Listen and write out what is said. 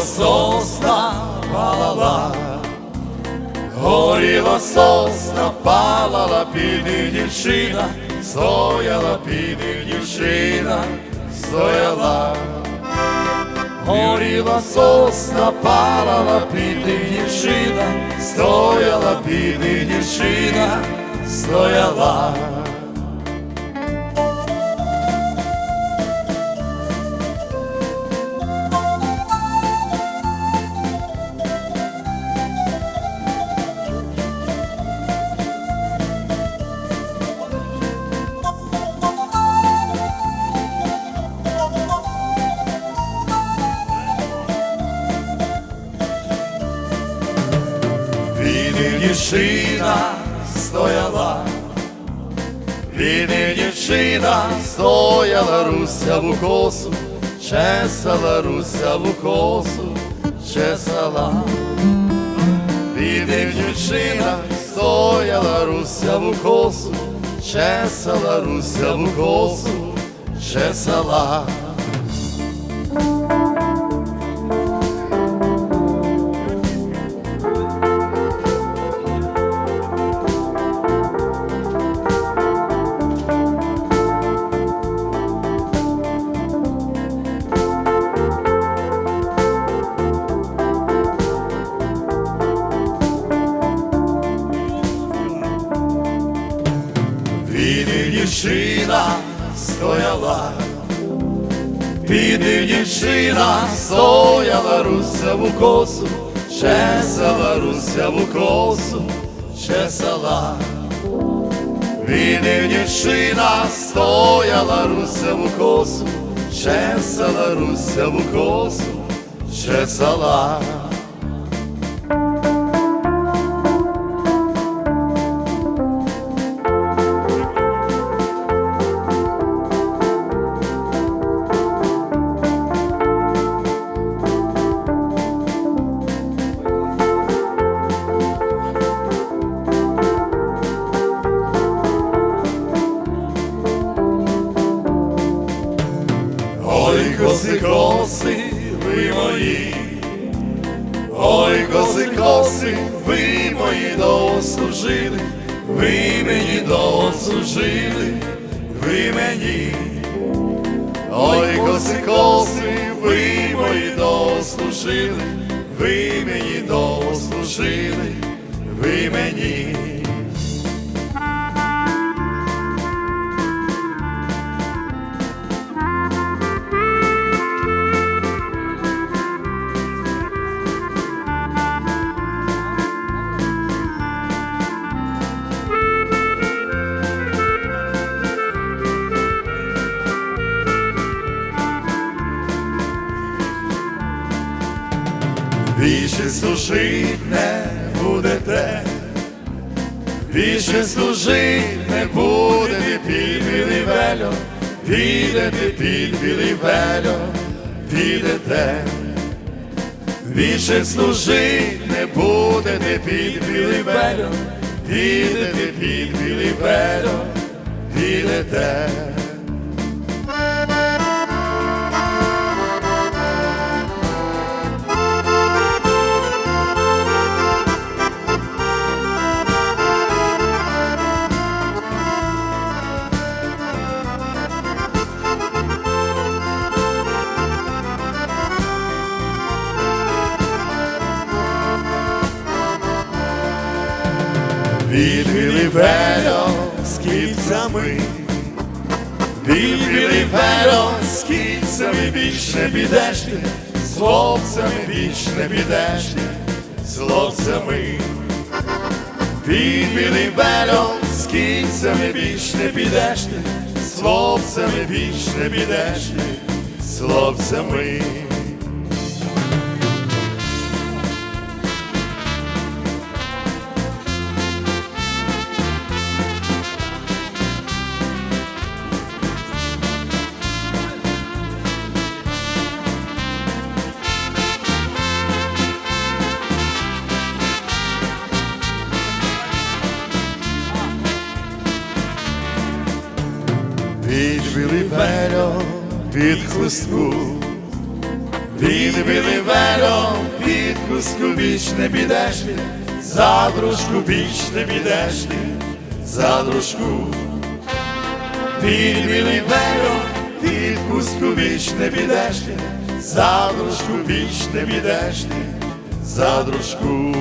сосна палала, горіла сосна палала, під них дівчина, стояла під них дівчина, стояла. Горіла сосна палала, під них дівчина, стояла під них дівчина, стояла. Він дівчина стояла, він дівчина стояла, русяву косу, чесала русяву косу, чесала. Він дівчина стояла, русяву косу, чесала русяву косу, чесала. Стояла, піди дівчина стояла, русяву косу, чесала русяву косу, чесала. Піди дівчина стояла, русяву косу, чесала русяву косу, чесала. Коси, коси, ви мої, ой, коси, коси, ви мої дослужили, ви мені дослужили, ви мені, ой, коси, коси, Більше служить не будете, більше служить не будете під білий вельо, підете під білий вельо, підете, більше служить не будете під білий вельо, підете під білий вельо, підете. Відвіли вело з кільцями, відвіли вело з кільцями, більш не підеш ти, з хлопцями більш не підеш ти, з хлопцями. Відвіли вело з кільцями, більш не підеш ти, з більш не підеш ти, з. Під хлистку, Під білим велом, під куску біч не підеш ти, за дружку біч не підеш ти, за дружку. Під білим велом, під куску біч не підеш ти, за дружку біч не підеш ти, за дружку.